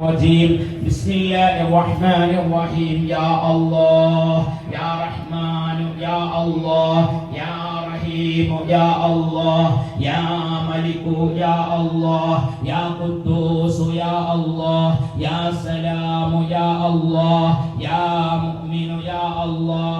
الرجيم. بسم الله الرحمن الرحيم. يا الله يا رحمن يا الله يا رحيم يا الله يا ملك يا الله يا قدوس يا الله يا سلام يا الله يا مؤمن يا الله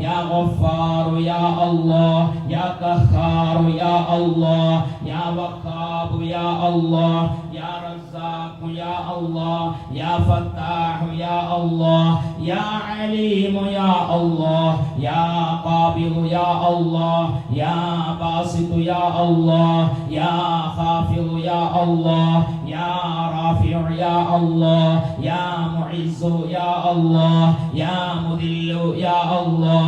يا غفار يا الله يا قهار يا الله يا وهاب يا الله يا رزاق يا الله يا فتاح يا الله يا عليم يا الله يا قابض يا الله يا باسط يا الله يا خافض يا الله يا رافع يا الله يا معز يا الله يا مذل يا الله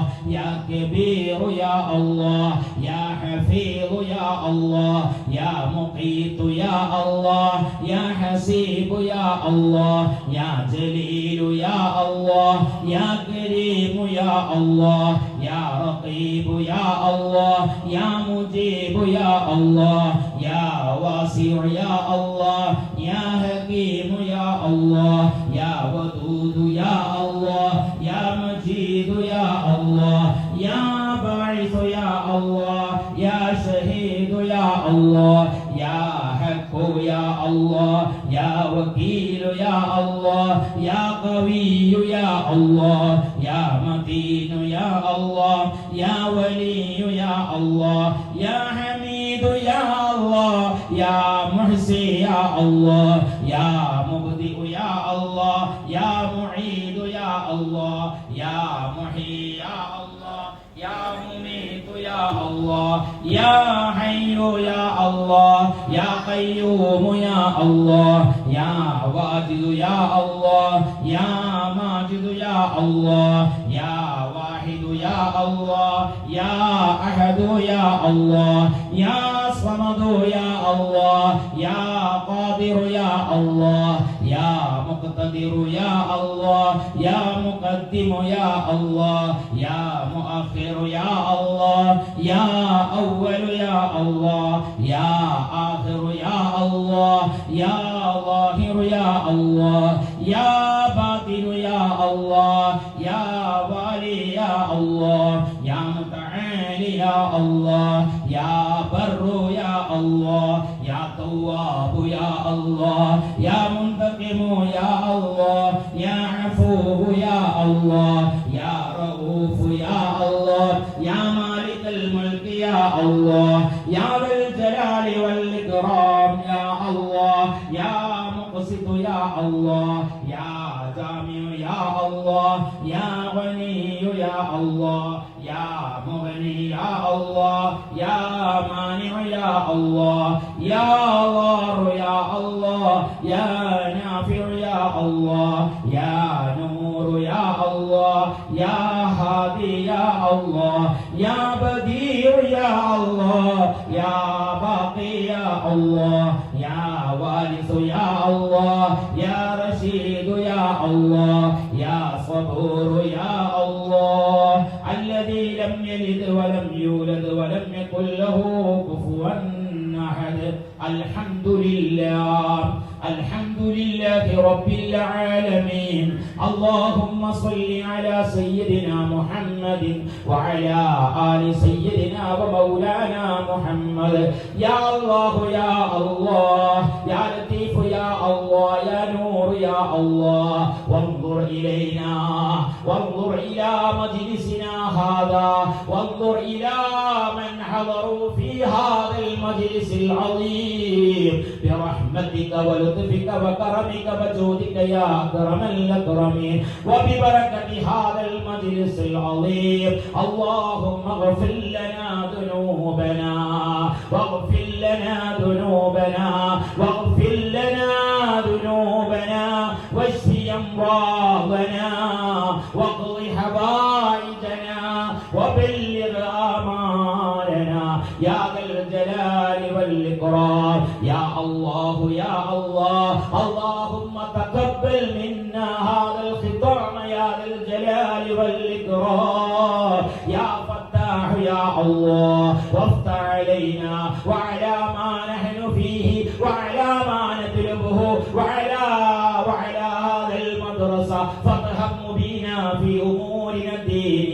الله يا كبير يا الله يا حفيظ يا الله يا مقيت يا الله يا حسيب يا الله يا جليل يا الله يا كريم يا الله يا رقيب يا الله يا مجيب يا الله يا واسع يا الله يا وكيل يا الله يا قوي يا الله يا متين يا الله يا ولي يا الله يا حميد يا الله يا محسي يا الله يا مبدئ يا الله يا معيد يا الله يا محيي يا الله يا مميت يا الله يا حي يا الله يا قيوم يا الله يا واجد يا الله يا ماجد يا الله يا واحد يا الله يا أحد يا الله يا صمد يا الله يا قادر يا الله يا مقتدر يا الله يا مقدم يا الله يا مؤخر يا الله يا أول يا الله يا آخر يا الله يا ظاهر يا الله يا باطن يا الله الله يا بر يا الله يا تواب يا الله يا منتقم يا الله يا عفو يا الله يا رؤوف يا الله يا مالك الملك يا الله. يا الله يا مغني يا الله يا مانع يا الله يا ضار يا الله يا نافع يا الله يا نور يا الله يا هادي يا الله يا بديع يا الله يا باقي يا الله يا وارث يا الله يا رشيد يا الله يا صبور الحمد لله رب العالمين اللهم صل على سيدنا محمد وعلى آل سيدنا ومولانا محمد يا الله يا الله يا لطيف لطيف يا الله يا نور يا الله. وانظر إلينا وانظر إلى مجلسنا هذا. وانظر إلى من حضروا في هذا المجلس العظيم. برحمتك ولطفك وكرمك وجودك يا أكرم الأكرمين. وببركة هذا المجلس العظيم. اللهم اغفر لنا ذنوبنا واغفر لنا ذنوبنا والإكرام يا الله يا الله اللهم تقبل منا هذا الختام يا ذا الجلال والإكرام. يا فتاح يا الله وافتح علينا وعلى ما نحن فيه وعلى ما نطلبه وعلى وعلى هذا المدرسة. فارحم بنا في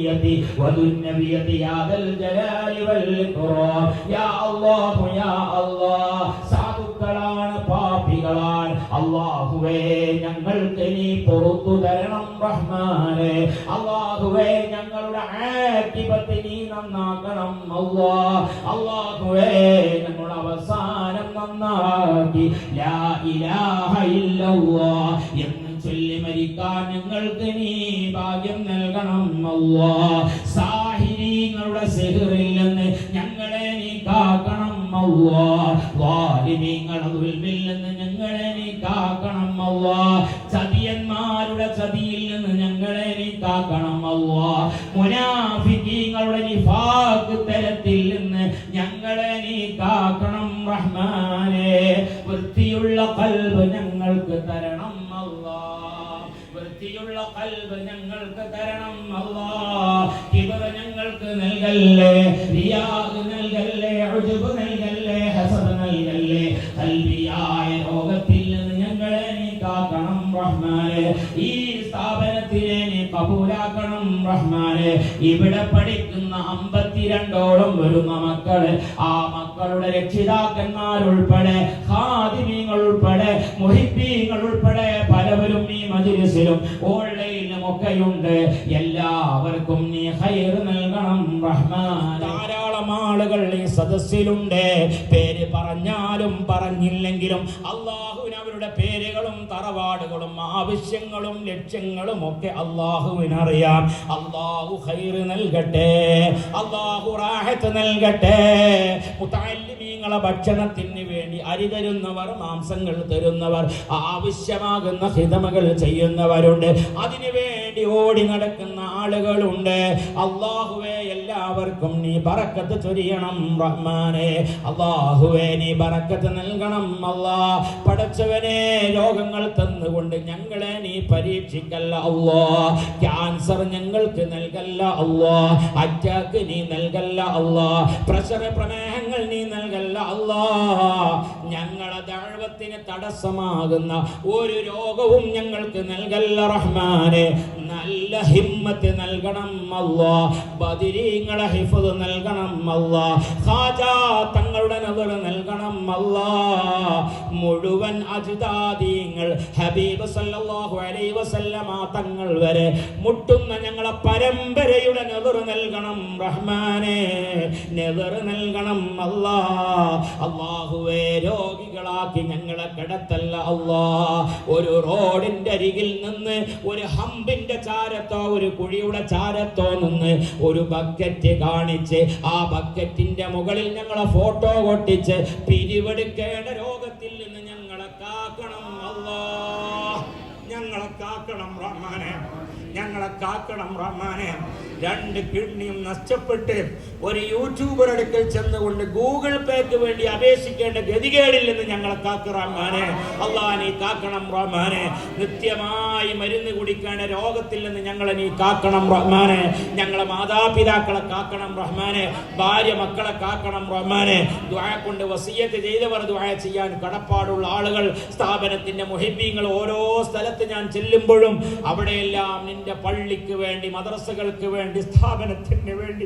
أمورنا الدينية والنبية يا ذا الجلال والإكرام يا الله يا الله സാധുക്കളാണ് പാപികളാണ് അള്ളാഹുവേ ഞങ്ങൾക്ക് നീ പുറത്തു തരണം റഹ്മാനെ അള്ളാഹുവേ ഞങ്ങളുടെ ആക്കിപത്ത് നീ നന്നാക്കണം അല്ലാ അള്ളാഹുവേ ഞങ്ങളുടെ അവസാനം നന്നാക്കി ലാ ഇലാഹ ഇല്ലല്ലാഹ് എന്ന് ചൊല്ലി മരിക്കാൻ ഞങ്ങൾക്ക് നീ ഭാഗ്യം നൽകണം അല്ലാ. സാഹിനീങ്ങളുടെ സെഹറിൽ നിന്ന് ഞങ്ങളെ നീ കാക്കണം അല്ലാ. വാലിമീങ്ങളുടെ ദുൽമിൽ നിന്ന് ഞങ്ങളെ നീ കാക്കണം അല്ലാ. ചതിയന്മാരുടെ ചതിയിൽ നിന്ന് ഞങ്ങളെ നീ കാക്കണം അല്ലാ. മുനാഫിക്കീങ്ങളുടെ നിഫാഖ് തരത്തിൽ നിന്ന് ഞങ്ങളെ നീ കാക്കണം റഹ്മാനെ. വൃത്തിയുള്ള കൽബ് ഞങ്ങൾക്ക് തരണം വൃത്തിയുള്ള കൽബ് ഞങ്ങൾക്ക് തരണം അല്ലാഹ് കിബർ ഞങ്ങൾക്ക് നൽകല്ലേ? റിയാദ് നൽകല്ലേ? ഉജുബ് നൽകല്ലേ? ഹസബ് നൽകല്ലേ? കൽബിയായ രോഗത്തിൽ നിന്ന് ഞങ്ങളെ നീ കാക്കണം റഹ്മാനെ. ഈ സ്ഥാപനത്തിനെ നീ കബൂലാക്കണം റഹ്മാനെ. ഇവിടെ പഠിക്കുന്ന അമ്പത്തിരണ്ടോളം വരുന്ന മക്കൾ ആ മക്കളുടെ രക്ഷിതാക്കന്മാരുൾപ്പെടെ ഹാദിമീങ്ങൾ ഉൾപ്പെടെ മുഹിബീങ്ങൾ ഉൾപ്പെടെ പലവരും ഈ മജിലിസിലും ഓൺലൈനിലും ഒക്കെയുണ്ട്. എല്ലാവർക്കും നീ ഹൈർ നൽകണം റഹ്മാൻ ധാരാളം ആളുകൾ ഈ സദസ്സിലുണ്ട്. പേര് പറഞ്ഞാലും പറഞ്ഞില്ലെങ്കിലും അള്ളാഹുവിന് പേരുകളും തറവാടുകളും ആവശ്യങ്ങളും ലക്ഷ്യങ്ങളും ഒക്കെ അള്ളാഹുവിനറിയാം. അള്ളാഹു ഹൈർ നൽകട്ടെ. അള്ളാഹു റാഹത്ത് നൽകട്ടെ. മുത്താലിമീങ്ങളെ ഭക്ഷണത്തിന് വേണ്ടി അരി തരുന്നവർ മാംസങ്ങൾ തരുന്നവർ ആവശ്യമാകുന്ന ഹിതമകൾ ചെയ്യുന്നവരുണ്ട്. അതിനു വേണ്ടി ഓടി നടക്കുന്ന ആളുകളുണ്ട്. അള്ളാഹുവെ എല്ലാവർക്കും നീ പറക്കത്ത് ചൊരിയണം റഹ്മാനെ. അള്ളാഹുവെ നീ പറക്കത്ത് നൽകണം അല്ലാ. പടച്ചവനെ രോഗങ്ങൾ തന്നുകൊണ്ട് ഞങ്ങളെ നീ പരീക്ഷിക്കല്ല അല്ലാ. ക്യാൻസർ ഞങ്ങൾക്ക് നൽകല്ല അല്ലാ. അറ്റാക്ക് നീ നൽകല്ല അല്ലാ. പ്രഷർ പ്രമേഹങ്ങൾ നീ നൽകല്ല അല്ലാ ഞങ്ങളെ ദാഴ്വത്തിന് തടസ്സമാകുന്ന ഒരു രോഗവും ഞങ്ങൾക്ക് നൽകല്ല റഹ്മാനെ. നല്ല ഹിമ്മത്ത് നൽകണം അല്ലാ ബദിരീങ്ങളെ ഹിഫത് നൽകണം അല്ലാ ഖാജാ തങ്ങളുടെ നവർ നൽകണം അല്ലാ മുഴുവൻ അജിതാദീങ്ങൾ ഹബീബ് സല്ലല്ലാഹു അലൈഹി വസല്ലമ തങ്ങൾ വരെ മുട്ടുന്ന ഞങ്ങളെ പരമ്പരയുടെ നവർ നൽകണം റഹ്മാനെ. നെവർ നൽകണം അല്ലാ അള്ളാഹുവേ രോഗികളാക്കി ഞങ്ങളെ കിടത്തല്ല അല്ലാ ഒരു റോഡിന്റെ അരികിൽ നിന്ന് ഒരു ഹമ്പിന്റെ ചാരത്തോ ഒരു കുഴിയുടെ ചാരത്തോ നിന്ന് ഒരു ബക്കറ്റ് കാണിച്ച് ആ ബക്കറ്റിന്റെ മുകളിൽ ഞങ്ങളെ ഫോട്ടോ കൊട്ടിച്ച് പിരിവെടുക്കേണ്ട രോഗത്തിൽ നിന്ന് ഞങ്ങളെ കാക്കണം അല്ലാ ഞങ്ങളെ കാക്കണം റഹ്മാനെ. ഞങ്ങളെ കാക്കണം റഹ്മാനെ. രണ്ട് കിഡ്നിയും നഷ്ടപ്പെട്ട് ഒരു യൂട്യൂബർ അടുക്കൽ ചെന്നുകൊണ്ട് ഗൂഗിൾ പേക്ക് വേണ്ടി അപേക്ഷിക്കേണ്ട ഗതികേടില്ലെന്ന് ഞങ്ങളെ കാക്ക് റഹ്മാനെ. അള്ളാ നീ കാക്കണം റഹ്മാനെ. നിത്യമായി മരുന്ന് കുടിക്കേണ്ട രോഗത്തിൽ നിന്ന് ഞങ്ങളെ നീ കാക്കണം റഹ്മാനെ. ഞങ്ങളെ മാതാപിതാക്കളെ കാക്കണം റഹ്മാനെ. ഭാര്യ മക്കളെ കാക്കണം റഹ്മാനെ. ദ്വായ കൊണ്ട് വസീയത്ത് ചെയ്തവർ ദ്വായ ചെയ്യാൻ കടപ്പാടുള്ള ആളുകൾ സ്ഥാപനത്തിന്റെ മുഹിബീങ്ങൾ ഓരോ സ്ഥലത്ത് ഞാൻ ചെല്ലുമ്പോഴും അവിടെയെല്ലാം നിന്റെ പള്ളിക്ക് വേണ്ടി മദ്രസകൾക്ക് വേണ്ടി സ്ഥാപനത്തിന് വേണ്ടി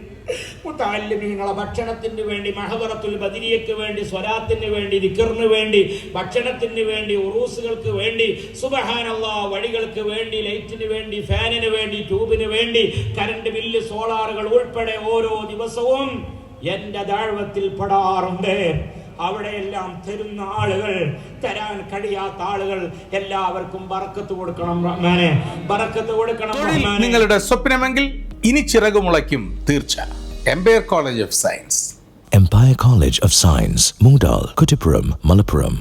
മുത്താലിമീങ്ങളെ ഭക്ഷണത്തിന് വേണ്ടി മഹബറത്തുൽ ബദിരിയക്ക് വേണ്ടി സ്വരാത്തിന് വേണ്ടി ദിക്കറിന് വേണ്ടി ഭക്ഷണത്തിന് വേണ്ടി ഉറൂസുകൾക്ക് വേണ്ടി സുബഹാനുള്ള വഴികൾക്ക് വേണ്ടി ലൈറ്റിന് വേണ്ടി ഫാനിന് വേണ്ടി ട്യൂബിന് വേണ്ടി കരണ്ട് ബില്ല് സോളാറുകൾ ഉൾപ്പെടെ ഓരോ ദിവസവും എന്റെ ദാഴ്വത്തിൽ പെടാറുണ്ട് അവിടെയെല്ലാം തരുന്ന ആളുകൾ തരാൻ കഴിയാത്ത ആളുകൾ എല്ലാവർക്കും ബറക്കത്ത് കൊടുക്കണം റഹ്മാനെ. ബറക്കത്ത് കൊടുക്കണം നിങ്ങളുടെ സ്വപ്നമെങ്കിൽ ഇനി ചിറകുമുളയ്ക്കും തീർച്ച. Empire college of science empire college of science Moodal Kuttippuram Malappuram.